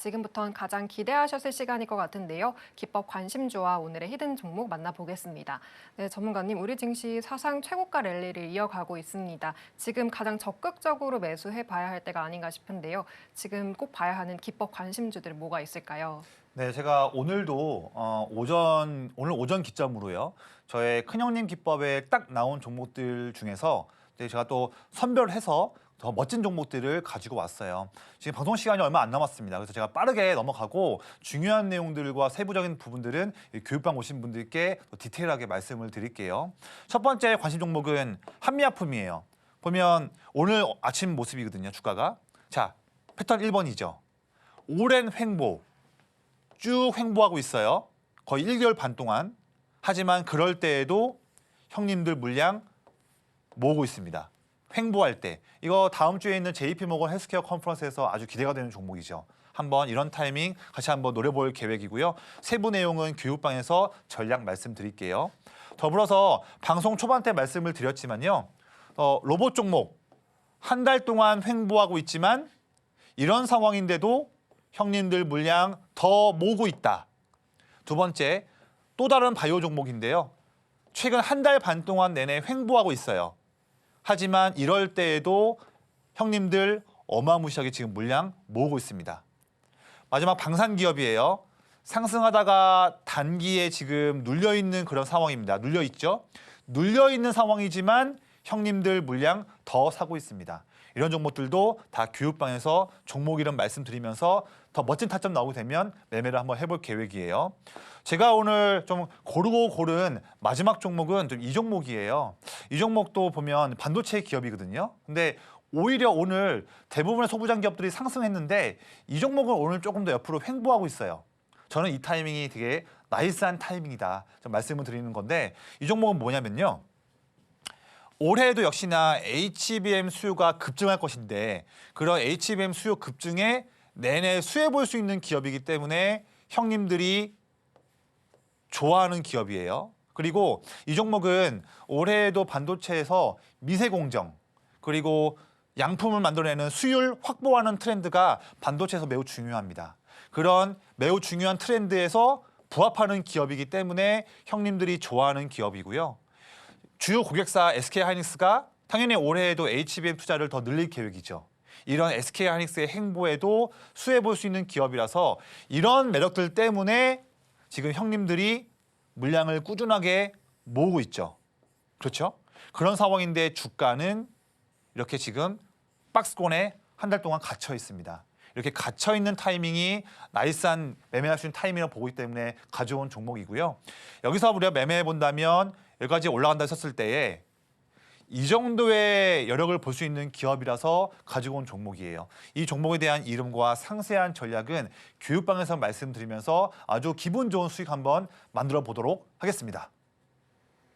지금부터는 가장 기대하셨을 시간일 것 같은데요. 기법 관심주와 오늘의 히든 종목 만나보겠습니다. 네, 전문가님, 우리 증시 사상 최고가 랠리를 이어가고 있습니다. 지금 가장 적극적으로 매수해 봐야 할 때가 아닌가 싶은데요. 지금 꼭 봐야 하는 기법 관심주들 뭐가 있을까요? 네, 제가 오늘도 어, 오전 오늘 오전 기점으로요. 저의 큰형님 기법에 딱 나온 종목들 중에서 네, 제가 또 선별해서 더 멋진 종목들을 가지고 왔어요. 지금 방송 시간이 얼마 안 남았습니다. 그래서 제가 빠르게 넘어가고 중요한 내용들과 세부적인 부분들은 이 교육방 오신 분들께 또 디테일하게 말씀을 드릴게요. 첫 번째 관심 종목은 한미약품이에요. 보면 오늘 아침 모습이거든요, 주가가. 자, 패턴 1번이죠. 오랜 횡보. 쭉 횡보하고 있어요. 거의 1개월 반 동안. 하지만 그럴 때에도 형님들 물량 모으고 있습니다. 횡보할 때. 이거 다음 주에 있는 JP 모건 헬스케어 컨퍼런스에서 아주 기대가 되는 종목이죠. 한번 이런 타이밍 같이 한번 노려볼 계획이고요. 세부 내용은 교육방에서 전략 말씀드릴게요. 더불어서 방송 초반 때 말씀을 드렸지만요. 어, 로봇 종목 한 달 동안 횡보하고 있지만 이런 상황인데도 형님들 물량 더 모으고 있다. 두 번째, 또 다른 바이오 종목인데요. 최근 한 달 반 동안 내내 횡보하고 있어요. 하지만 이럴 때에도 형님들 어마무시하게 지금 물량 모으고 있습니다. 마지막 방산 기업이에요. 상승하다가 단기에 지금 눌려 있는 그런 상황입니다. 눌려 있죠? 눌려 있는 상황이지만 형님들 물량 더 사고 있습니다. 이런 종목들도 다 교육방에서 종목 이름 말씀드리면서 더 멋진 타점 나오게 되면 매매를 한번 해볼 계획이에요. 제가 오늘 좀 고르고 고른 마지막 종목은 좀 이 종목이에요. 이 종목도 보면 반도체 기업이거든요. 근데 오히려 오늘 대부분의 소부장 기업들이 상승했는데 이 종목은 오늘 조금 더 옆으로 횡보하고 있어요. 저는 이 타이밍이 되게 나이스한 타이밍이다. 좀 말씀을 드리는 건데 이 종목은 뭐냐면요. 올해도 역시나 HBM 수요가 급증할 것인데 그런 HBM 수요 급증에 내내 수혜 볼 수 있는 기업이기 때문에 형님들이 좋아하는 기업이에요. 그리고 이 종목은 올해에도 반도체에서 미세 공정 그리고 양품을 만들어내는 수율 확보하는 트렌드가 반도체에서 매우 중요합니다. 그런 매우 중요한 트렌드에서 부합하는 기업이기 때문에 형님들이 좋아하는 기업이고요. 주요 고객사 SK 하이닉스가 당연히 올해에도 HBM 투자를 더 늘릴 계획이죠. 이런 SK 하이닉스의 행보에도 수혜 볼 수 있는 기업이라서 이런 매력들 때문에 지금 형님들이 물량을 꾸준하게 모으고 있죠. 그렇죠? 그런 상황인데 주가는 이렇게 지금 박스권에 한 달 동안 갇혀 있습니다. 이렇게 갇혀 있는 타이밍이 나이스한 매매할 수 있는 타이밍을 보기 때문에 가져온 종목이고요. 여기서 우리가 매매해 본다면 여기까지 올라간다 했었을 때에 이 정도의 여력을 볼 수 있는 기업이라서 가지고 온 종목이에요. 이 종목에 대한 이름과 상세한 전략은 교육방에서 말씀드리면서 아주 기분 좋은 수익 한번 만들어 보도록 하겠습니다.